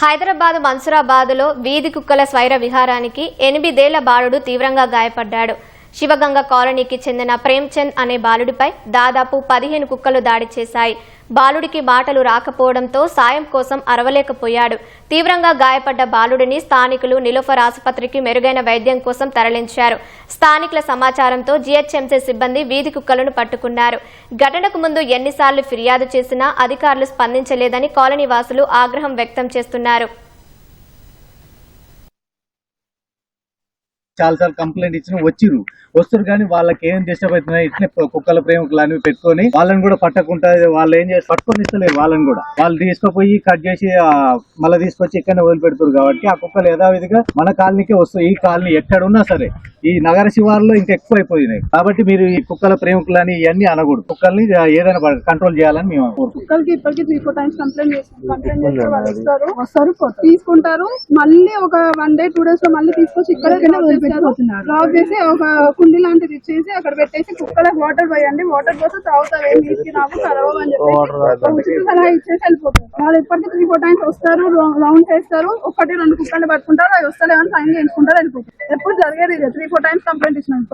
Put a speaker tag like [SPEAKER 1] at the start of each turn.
[SPEAKER 1] హైదరాబాద్ మన్సూరాబాద్లో వీధి కుక్కల స్వైర విహారానికి ఎనిమిదేళ్ళ బాలుడు తీవ్రంగా గాయపడ్డాడు. శివగంగ కాలనీకి చెందిన ప్రేమ్చంద్ అనే బాలుడిపై దాదాపు పదిహేను కుక్కలు దాడి చేశాయి. బాలుడికి మాటలు రాకపోవడంతో సాయం కోసం అరవలేకపోయాడు. తీవ్రంగా గాయపడ్డ బాలుడిని స్థానికులు నిలోఫర్ ఆసుపత్రికి మెరుగైన వైద్యం కోసం తరలించారు. స్థానికుల సమాచారంతో జీహెచ్ఎంసీ సిబ్బంది వీధి కుక్కలను పట్టుకున్నారు. ఘటనకు ముందు ఎన్నిసార్లు ఫిర్యాదు చేసినా అధికారులు స్పందించలేదని కాలనీ వాసులు ఆగ్రహం వ్యక్తం చేస్తున్నారు.
[SPEAKER 2] చాలా సార్లు కంప్లైంట్ ఇచ్చిన వచ్చిర్రు. వస్తారు కానీ వాళ్ళకి ఏం డిస్టర్బ్ అవుతున్నాయి ఇట్లే కుక్కల ప్రేమికులు అని పెట్టుకొని వాళ్ళని కూడా పట్టకుండా వాళ్ళు ఏం చేసి పట్టుకొని ఇస్తలేరు వాళ్ళని కూడా. వాళ్ళు తీసుకుపోయి కట్ చేసి ఆ, మళ్ళీ తీసుకొచ్చి ఇక్కడనే వదిలిపెడుతారు కాబట్టి ఆ కుక్కలు యథావిధిగా మన కాలనీకే వస్తాయి ఈ కాలనీ ఎక్కడున్నా సరే ఈ నగర శివార్లో ఇంకా ఎక్కువ అయిపోయినాయి కాబట్టి మీరు ఈ కుక్కల ప్రేమికులు అని ఇవన్నీ అనకూడదు. కుక్కల్ని ఏదైనా కంట్రోల్ చేయాలని మేము కోరుకుంటున్నాం
[SPEAKER 3] కుక్కలకి ఇప్పటికి త్రీ ఫోర్ టైమ్స్ కంప్లైంట్ చేసాం కంప్లైంట్ చేస్తే వాళ్ళు వస్తారు వస్తారు పోతారు. తీసుకుంటారు. మళ్ళీ ఒక వన్ డే టూ డేస్లో మళ్ళీ తీసుకొచ్చి ఇక్కడ లాక్ చేసి ఒక కుండి లాంటిది ఇచ్చేసి అక్కడ పెట్టేసి కుక్కలకు వాటర్ పోయండి. వాటర్ పోతే తాగుతారు. అని చెప్పి ఉచిత సలహా ఇచ్చేసి వెళ్ళిపోతారు. వాళ్ళు ఇప్పటికీ త్రీ ఫోర్ టైమ్స్ వస్తారు రౌండ్ చేస్తారు. ఒకటి రెండు కుక్కల్ని పట్టుకుంటారు. అవి వస్తలేమని సైన్ చేయించుకుంటారు వెళ్ళిపోతారు. ఎప్పుడు జరిగేది త్రీ ఫోర్ టైమ్స్ కంప్లైంట్ ఇచ్చినాం.